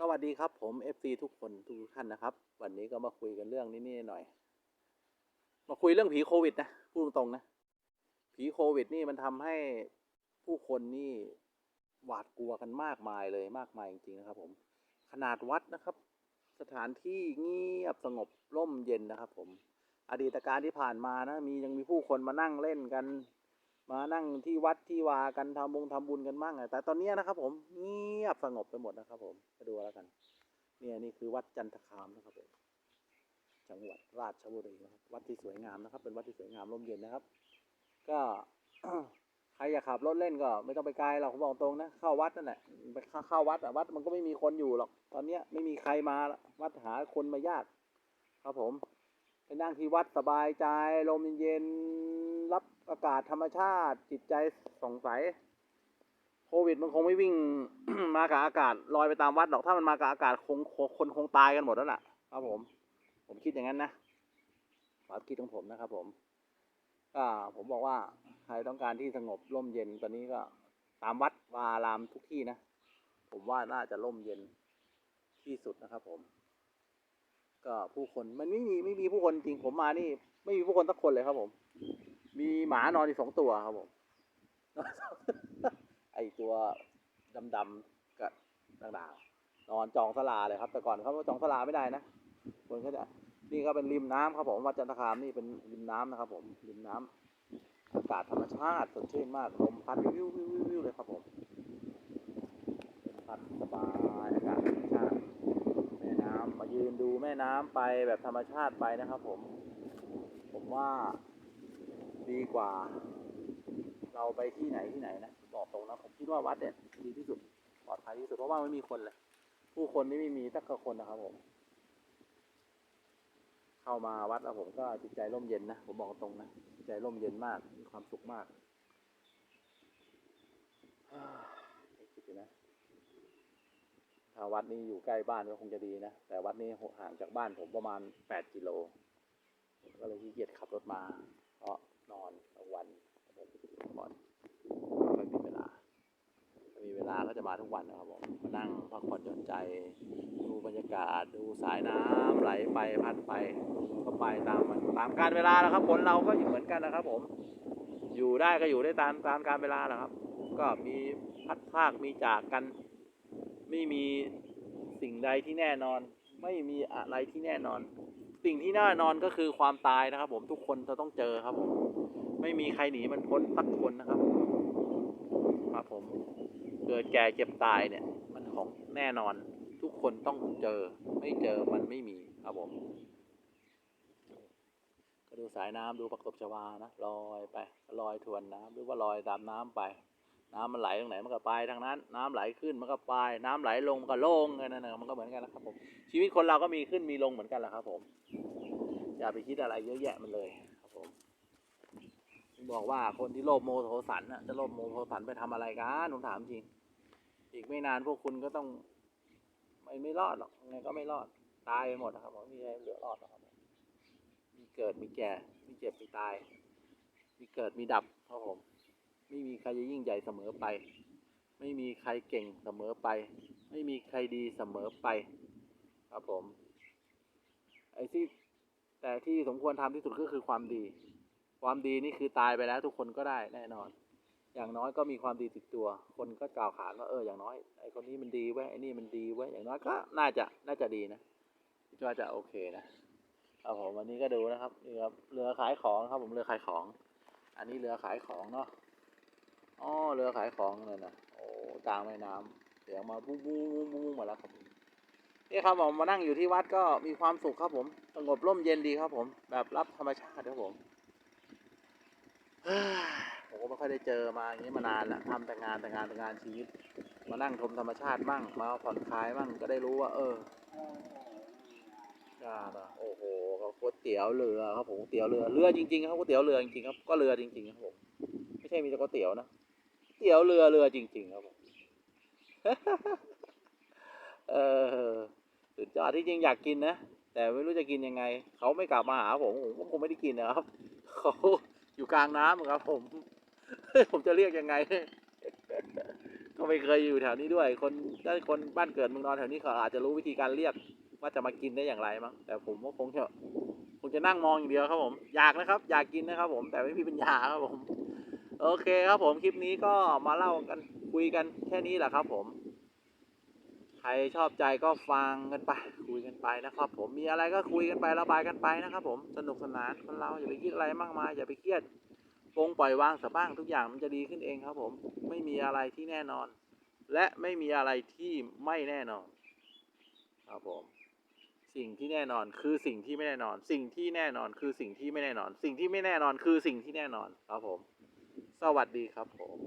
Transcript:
สวัสดีครับผม FC ทุกคนทุกท่านนะครับ วันนี้ก็มาคุยกันเรื่องนี้หน่อย มาคุยเรื่องผีโควิดนะพูดตรงๆนะ ผีโควิดนี่มันทำให้ผู้คนนี่หวาดกลัวกันมากมายเลยมากมายจริงๆนะครับผม ขนาดวัดนะครับ สถานที่เงียบสงบร่มเย็นนะครับ ผม อดีตการที่ผ่านมานะมียังมีผู้คนมานั่งเล่นกัน มานั่งที่วัดที่วากันทำบงทำบุญกันบ้างอะแต่ตอนนี้นะครับ ผมเงียบสงบไปหมดนะครับ ผมไปดูแล้วกัน เนี่ยนี่คือวัดจันทคามนะครับผมจังหวัดราชบุรีนะครับวัดที่สวยงามนะครับ เป็นวัดที่สวยงามร่มเย็นนะครับ ก็ใครอยากขับรถเล่นก็ไม่ต้องไปไกลหรอกผมบอกตรงนะเข้าวัดนั่นแหละไปเข้าวัดอะวัดมันก็ไม่มีคนอยู่หรอก ตอนเนี้ยไม่มีใครมาละวัดหาคนมายาก ครับผมไปนั่งที่วัดสบายใจลมเย็น รับอากาศธรรมชาติจิตใจสงสัยโควิดมันคงไม่วิ่งมากับอากาศลอยไปตามวัดหรอกถ้ามันมากับอากาศคงคนคงตายกันหมดแล้วล่ะ ครับผม ผมคิดอย่างนั้นนะความคิดของผมนะครับ ผมก็ผมบอกว่าใครต้องการที่สงบร่มเย็นตอนนี้ก็ตามวัดวาอารามทุกที่นะผมว่าน่าจะร่มเย็นที่สุดนะครับ ผม ก็ผู้คนมันไม่มีไม่มีผู้คนจริงผมมานี่ ไม่มีผู้คนสักคนเลยครับผม มีหมานอนอยู่สองตัวครับผมไอตัวดำๆกับด่างๆนอนจองสลาเลยครับ แต่ก่อนเขาจองสลาไม่ได้นะคนเขาจะนี่ก็เป็นริมน้ำครับผมวัดจันทคามนี่เป็นริมน้ำนะครับ ผมริมน้ำอากาศธรรมชาติสดชื่นมากลมพัดวิววิววิวิวเลยครับผมพัดสบายอากาศธรรมชาติแม่น้ำมายืนดูแม่น้ำไปแบบธรรมชาติไปนะครับ ผม ผมว่า ดีกว่า เราไปที่ไหนที่ไหนนะบอกตรงนะผมคิดว่าวัดเนี่ยดีที่สุดปลอดภัยที่สุดเพราะว่าไม่มีคนเลย ผู้คนนี่ไม่มีสักคนนะครับผม เข้ามาวัดแล้วผมก็จิตใจร่มเย็นนะผมบอกตรงนะจิตใจร่มเย็นมากมีความสุขมากคิดนะถ้าวัดนี้อยู่ใกล้บ้านก็คงจะดีนะแต่วัดนี้ห่างจากบ้านผมประมาณแปดกิโลก็เลยขี้เกียจขับรถมาเพราะ นอนกลางวันผมก่อนไม่มีเวลามีเวลาก็จะมาทุกวันนะครับผมมานั่งพักผ่อนหย่อนใจ ดูบรรยากาศดูสายน้ำไหลไปพัดไป ก็ไปตามมันตามการเวลาแล้วครับคนเราก็อยู่เหมือนกันนะครับ ผม อยู่ได้ก็อยู่ได้ตามตามการเวลาแหละครับ ก็มีพัดภาคมีจากกัน ไม่มีสิ่งใดที่แน่นอน ไม่มีอะไรที่แน่นอน สิ่งที่แน่นอนก็คือความตายนะครับ ผมทุกคนจะต้องเจอครับผมไม่มีใครหนีมันพ้นสักคนนะครับ ครับผมเกิดแก่เจ็บตายเนี่ย มันของแน่นอน ทุกคนต้องเจอ ไม่เจอมันไม่มีครับผม ก็ดูสายน้ำดูประกบชวานะลอยไปลอยทวนน้ำหรือว่าลอยตามน้ำไป น้ำมันไหลตรงไหนมันก็ไปทางนั้น น้ำไหลขึ้นมันก็ไป น้ำไหลลงมันก็ลงกันนั่นนะมันก็เหมือนกันนะครับผมชีวิตคนเราก็มีขึ้นมีลงเหมือนกันแหละครับผมอย่าไปคิดอะไรเยอะแยะมันเลยครับผมบอกว่าคนที่โลภโมโทสันน่ะจะโลภโมโทสันไปทำอะไรกันผมถามจริง อีกไม่นานพวกคุณก็ต้องไม่ไม่รอดหรอกยังไงก็ไม่รอดตายไปหมดนะครับผมไม่มีใครเหลือรอดหรอกครับมีเกิดมีแก่มีเจ็บมีตาย มีเกิดมีดับครับผม ไม่มีใครจะยิ่งใหญ่เสมอไป ไม่มีใครเก่งเสมอไป ไม่มีใครดีเสมอไป ครับผม ไอ้ที่แต่ที่สมควรทำที่สุดก็คือความดี ความดีนี่คือตายไปแล้ว ทุกคนก็ได้แน่นอน อย่างน้อยก็มีความดีติดตัว คนก็กล่าวขานว่าเอออย่างน้อยไอ้คนนี้มันดีเว้ไอ้นี่มันดีเว้อย่างน้อยก็น่าจะน่าจะดีนะคิดว่าจะโอเคนะครับผมวันนี้ก็ดูนะครับนี่ครับเรือขายของครับผมเรือขายของ อันนี้เรือขายของเนาะ อ๋อเรือขายของเลยนะโอ้กลางแม่น้ำเสียงมาบู๊บู๊บู๊บู๊มาแล้วครับผมนี่ครับผมมานั่งอยู่ที่วัดก็มีความสุขครับผมสงบร่มเย็นดีครับผม แบบรับธรรมชาติครับผมเฮ้ยผมก็ไม่ค่อยได้เจอมาอย่างนี้มานานละทำแต่งานแต่งานแต่งานชีวิต มานั่งชมธรรมชาติมั่งมาผ่อนคลายมั่งก็ได้รู้ว่า เออจ้าโอ้โหก๋วยเตี๋ยวเรือครับผมก๋วยเตี๋ยวเรือเรือจริงๆครับก๋วยเตี๋ยวเรือจริงๆครับก็เรือจริงๆครับผมไม่ใช่มีแต่ก๋วยเตี๋ยวนะ เตี๋ยวเรือเรือจริง ๆ ครับผมเออสุดยอดที่จริงอยากกินนะ แต่ไม่รู้จะกินยังไง เขาไม่กลับมาหาผมผมคงไม่ได้กินนะครับ เขาอยู่กลางน้ำครับ ผม ผมจะเรียกยังไงโทไม่เคยอยู่แถวนี้ด้วย คนถ้าคนบ้านเกิดเมืองนอนแถวนี้เขาอาจจะรู้วิธีการเรียกว่าจะมากินได้อย่างไรมั้งแต่ผมก็คงจะคงจะนั่งมองอย่างเดียวครับผม อยากนะครับ อยากกินนะครับ ผมแต่ไม่มีปัญญาครับผม โอเคครับผม คลิปนี้ก็มาเล่ากันคุยกันแค่นี้แหละครับผม ใครชอบใจก็ฟังกันไป คุยกันไปนะครับ ผมมีอะไรก็คุยกันไประบายกันไปนะครับ ผมสนุกสนานคนเราอย่าไปคิดอะไรมากมายอย่าไปเครียดปงปล่อยวางสะบ้างทุกอย่างมันจะดีขึ้นเองครับ ผมไม่มีอะไรที่แน่นอน และไม่มีอะไรที่ไม่แน่นอน ครับผม สิ่งที่แน่นอนคือสิ่งที่ไม่แน่นอน สิ่งที่แน่นอนคือสิ่งที่ไม่แน่นอน สิ่งที่ไม่แน่นอนคือสิ่งที่แน่นอนครับผม สวัสดีครับผม